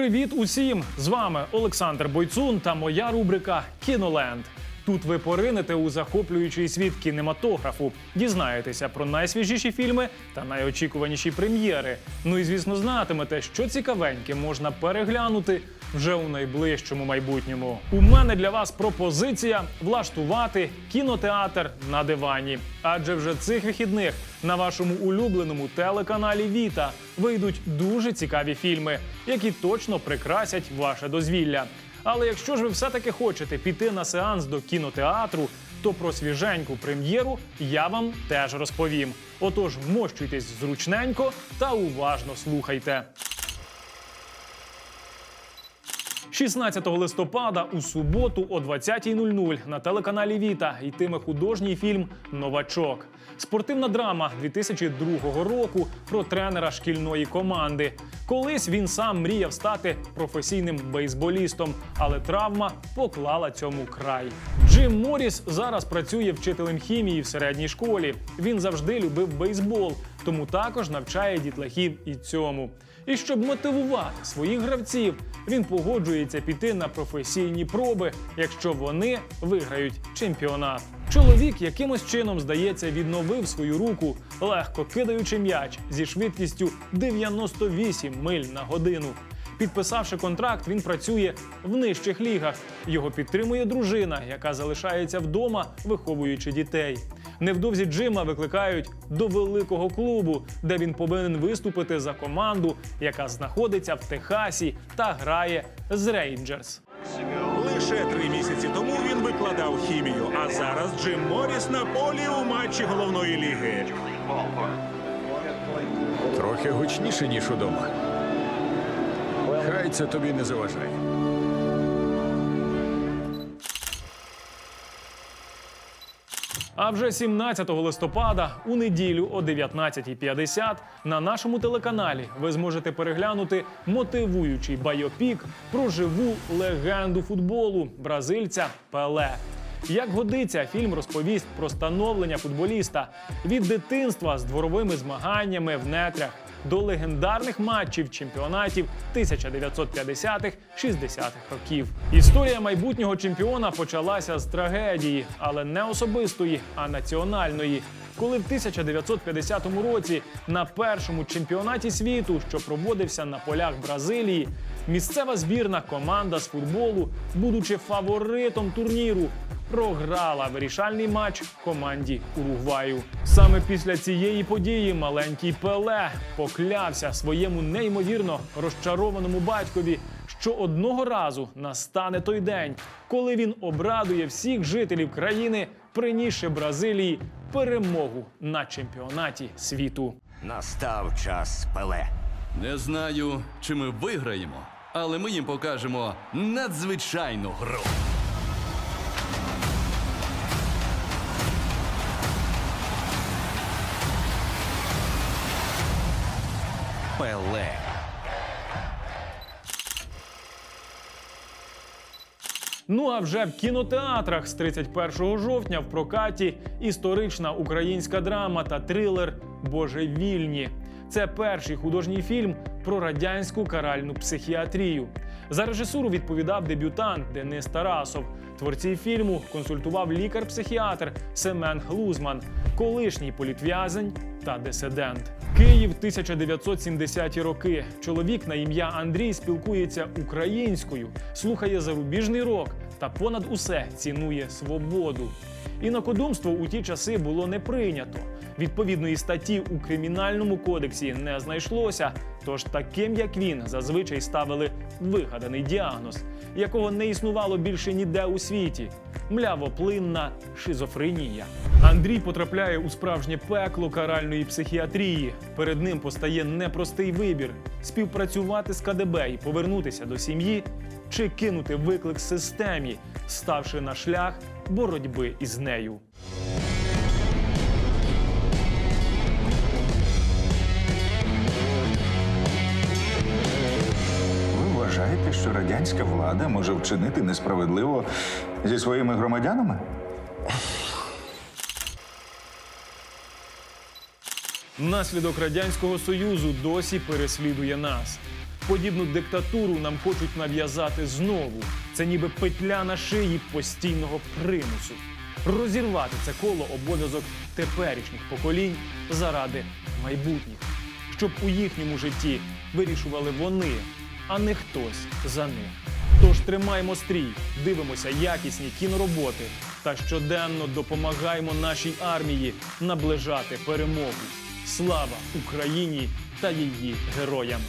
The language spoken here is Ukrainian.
Привіт усім! З вами Олександр Бойцун та моя рубрика Кіноленд. Тут ви поринете у захоплюючий світ кінематографу, дізнаєтеся про найсвіжіші фільми та найочікуваніші прем'єри. Ну і звісно, знатимете, що цікавеньке можна переглянути вже у найближчому майбутньому. У мене для вас пропозиція влаштувати кінотеатр на дивані. Адже вже цих вихідних на вашому улюбленому телеканалі Віта вийдуть дуже цікаві фільми, які точно прикрасять ваше дозвілля. Але якщо ж ви все-таки хочете піти на сеанс до кінотеатру, то про свіженьку прем'єру я вам теж розповім. Отож, вмощуйтесь зручненько та уважно слухайте. 16 листопада у суботу о 20.00 на телеканалі Віта йтиме художній фільм Новачок. Спортивна драма 2002 року про тренера шкільної команди. Колись він сам мріяв стати професійним бейсболістом, але травма поклала цьому край. Джим Моріс зараз працює вчителем хімії в середній школі. Він завжди любив бейсбол, тому також навчає дітлахів і цьому. І щоб мотивувати своїх гравців, він погоджується піти на професійні проби, якщо вони виграють чемпіонат. Чоловік якимось чином здається відновив свою руку, легко кидаючи м'яч зі швидкістю 98 миль на годину. Підписавши контракт, він працює в нижчих лігах. Його підтримує дружина, яка залишається вдома, виховуючи дітей. Невдовзі Джима викликають до великого клубу, де він повинен виступити за команду, яка знаходиться в Техасі та грає з Рейнджерс. Лише три місяці тому він викладав хімію, а зараз Джим Моріс на полі у матчі головної ліги. Трохи гучніше, ніж удома. Хай це тобі не заважає. А вже 17 листопада у неділю о 19.50 на нашому телеканалі ви зможете переглянути мотивуючий байопік про живу легенду футболу бразильця Пеле. Як годиться, фільм розповість про становлення футболіста від дитинства з дворовими змаганнями в нетрях до легендарних матчів чемпіонатів 1950-х-60-х років. Історія майбутнього чемпіона почалася з трагедії, але не особистої, а національної. Коли в 1950 році на першому чемпіонаті світу, що проводився на полях Бразилії, місцева збірна команда з футболу, будучи фаворитом турніру, програла вирішальний матч команді Уругваю. Саме після цієї події маленький Пеле поклявся своєму неймовірно розчарованому батькові, що одного разу настане той день, коли він обрадує всіх жителів країни, принісши Бразилії перемогу на чемпіонаті світу. Настав час Пеле. Не знаю, чи ми виграємо, але ми їм покажемо надзвичайну гру. Пеле. Ну а вже в кінотеатрах з 31 жовтня в прокаті історична українська драма та трилер Божевільні. Це перший художній фільм про радянську каральну психіатрію. За режисуру відповідав дебютант Денис Тарасов. Творці фільму консультував лікар-психіатр Семен Глузман, колишній політв'язень та дисидент. Київ 1970-ті роки. Чоловік на ім'я Андрій спілкується українською, слухає зарубіжний рок та понад усе цінує свободу. Інакодумство у ті часи було не прийнято. Відповідної статті у кримінальному кодексі не знайшлося. Тож таким, як він, зазвичай ставили вигаданий діагноз, якого не існувало більше ніде у світі млявоплинна шизофренія. Андрій потрапляє у справжнє пекло каральної психіатрії. Перед ним постає непростий вибір: співпрацювати з КДБ і повернутися до сім'ї, чи кинути виклик системі, ставши на шлях боротьби із нею. Ви вважаєте, що радянська влада може вчинити несправедливо зі своїми громадянами? Наслідок радянського союзу досі переслідує нас. Подібну диктатуру нам хочуть нав'язати знову. Це ніби петля на шиї постійного примусу. Розірвати це коло обов'язок теперішніх поколінь заради майбутніх, щоб у їхньому житті вирішували вони, а не хтось за них. Тож тримаємо стрій, дивимося якісні кінороботи та щоденно допомагаємо нашій армії наближати перемогу. Слава Україні та її героям!